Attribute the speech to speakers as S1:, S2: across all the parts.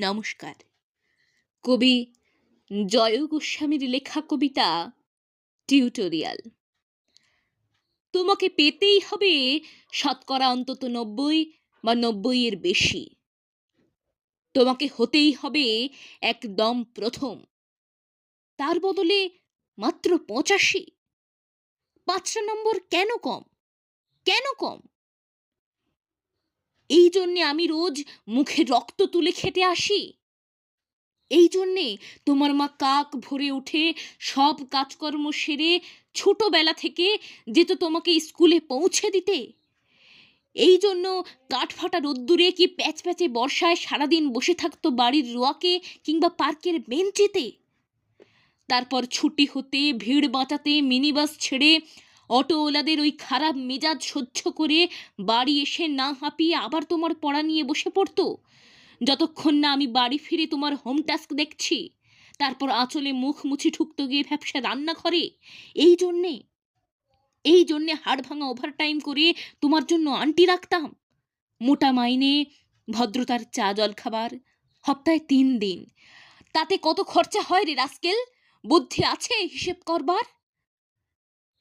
S1: নমস্কার। কবি জয় গোস্বামীর লেখা কবিতা টিউটোরিয়াল। তোমাকে পেতেই হবে শতকরা অন্তত নব্বই বা নব্বই এর বেশি। তোমাকে হতেই হবে একদম প্রথম। তার বদলে মাত্র পঁচাশি। পাঁচটা নম্বর কেন কম? কেন কম? এই জন্যে আমি রোজ মুখে রক্ত তুলে খেটে আসি। এই জন্যে তোমার মা কাক ভরে উঠে সব কাজকর্ম সেরে ছোটবেলা থেকে যেত তোমাকে স্কুলে পৌঁছে দিতে। এই জন্য কাঠফাটা রোদ্দুরে কি প্যাচ প্যাচে বর্ষায় সারাদিন বসে থাকতো বাড়ির রোয়াকে কিংবা পার্কের বেঞ্চিতে? তারপর ছুটি হতে, ভিড় বাঁচাতে, মিনিবাস ছেড়ে অটোওয়ালাদের ওই খারাপ মেজাজ সহ্য করে বাড়ি এসে না হাঁপিয়ে আবার তোমার পড়া নিয়ে বসে পড়তো? যতক্ষণ না আমি বাড়ি ফিরে তোমার হোম টাস্ক দেখছি, তারপর আঁচলে মুখ মুছি ঠুকতো গিয়ে ব্যবসা রান্নাঘরে। এই জন্যে এই জন্যে হাড় ভাঙা ওভার টাইম করে তোমার জন্য আন্টি রাখতাম। মোটা মাইনে, ভদ্রতার চা জল খাবার সপ্তাহে তিন দিন। তাতে কত খরচা হয় রে রাস্কেল? বুদ্ধি আছে হিসেব করবার?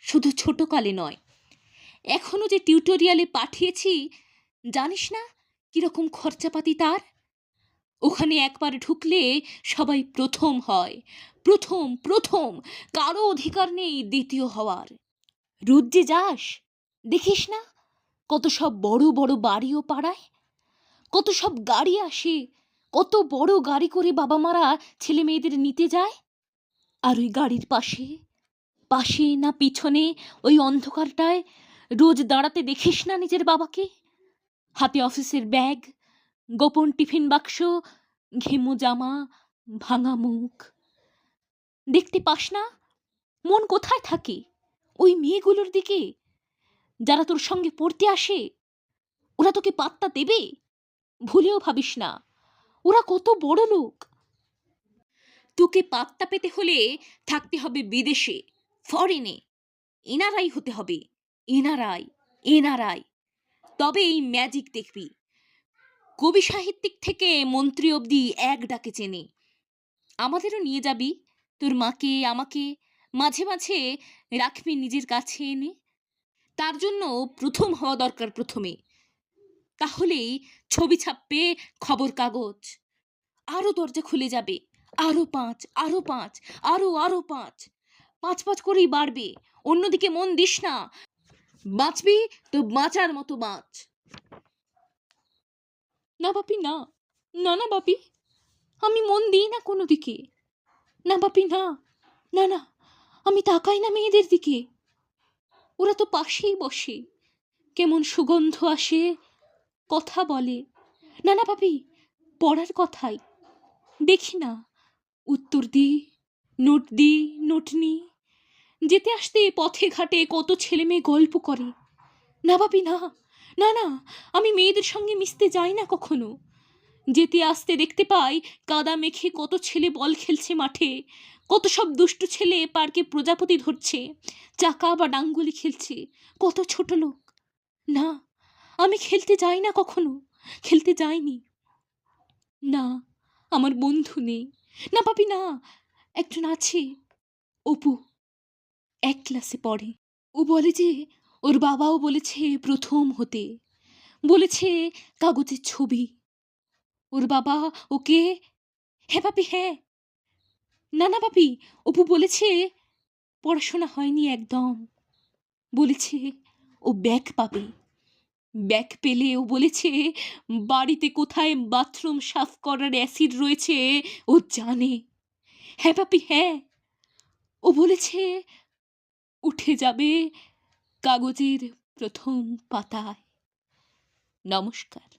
S1: শুধু ছোটকালে নয়। এখনও যে টিউটোরিয়ালে পাঠিয়েছি, জানিস না কীরকম খরচাপাতি তার? ওখানে একবার ঢুকলে সবাই প্রথম হয়, প্রথম প্রথম, কারও অধিকার নেই দ্বিতীয় হওয়ার। যে যাস, দেখিস না কত সব বড় বড় বাড়িও পাড়ায়, কত সব গাড়ি আসে, কত বড় গাড়ি করে বাবা মারা ছেলে মেয়েদের নিতে যায়, আর ওই গাড়ির পাশে পাশে না পিছনে ওই অন্ধকারটায় রোজ দাঁড়াতে দেখিস না নিজের বাবাকে? হাতে অফিসের ব্যাগ, গোপন টিফিন বাক্স, ঘেমো জামা, ভাঙা মুখ। দেখতে পাস না? মন কোথায় থাকে? ওই মেয়েগুলোর দিকে? যারা তোর সঙ্গে পড়তে আসে? ওরা তোকে পাত্তা দেবে? ভুলেও ভাবিস না। ওরা কত বড় লোক তোকে পাত্তা পেতে হলে থাকতে হবে বিদেশে। ফরেনে। এনারাই হতে হবে। এনারাই এনারাই। তবে এই ম্যাজিক দেখবি। কবি সাহিত্যিক থেকে মন্ত্রী অবধি এক ডাকে চেনে। আমাদেরও নিয়ে যাবি। তোর মাকে, আমাকে মাঝে মাঝে রাখবি নিজের কাছে এনে। তার জন্য প্রথম হওয়া দরকার প্রথমে। তাহলেই ছবি ছাপবে, খবর কাগজ। আরও দরজা খুলে যাবে। আরও পাঁচ আরও পাঁচ আরও আরও পাঁচ। পাঁচ পাঁচ করেই বাড়বে। অন্যদিকে মন দিস না। বাঁচবি তো বাঁচার মতো বাঁচ। না বাপি, না। না না বাপি। আমি মন দিই না কোনো দিকে। না বাপি, না। না না। আমি তাকাই না মেয়েদের দিকে। ওরা তো পাশেই বসে। কেমন সুগন্ধ আসে, কথা বলে। না না বাপি, পড়ার কথাই। দেখি না। উত্তর দি নোট দি নোট নি যেতে আসতে পথে ঘাটে কত ছেলে মেয়ে গল্প করে। না বাপি না না না, আমি মেয়েদের সঙ্গে মিশতে যাই না কখনো। যেতে আসতে দেখতে পাই কাদা মেখে কত ছেলে বল খেলছে মাঠে, কত সব দুষ্টু ছেলে পার্কে প্রজাপতি ধরছে, চাকা বা ডাঙ্গুলি খেলছে, কত ছোট লোক। না, আমি খেলতে যাই না কখনো, খেলতে যাইনি। না, আমার বন্ধু নেই। না পাপি না একজন আছে। অপু, এক ক্লাসে পড়ে। ও বলে যে, ওর বাবাও বলেছে প্রথম হতে। বলেছে কাগজের ছবি। ওর বাবা ওকে হ্যাঁ পাপি হ্যাঁ। না না পাপি, অপু বলেছে পড়াশোনা হয়নি একদম। বলেছে, ও ব্যাগ পাবে। ব্যাগ পেলে ও বলেছে, বাড়িতে কোথায় বাথরুম সাফ করার অ্যাসিড রয়েছে, ও জানে। হ্যাঁ পাপি হ্যাঁ। ও বলেছে উঠে যাবে কাগজের প্রথম পাতায়। নমস্কার।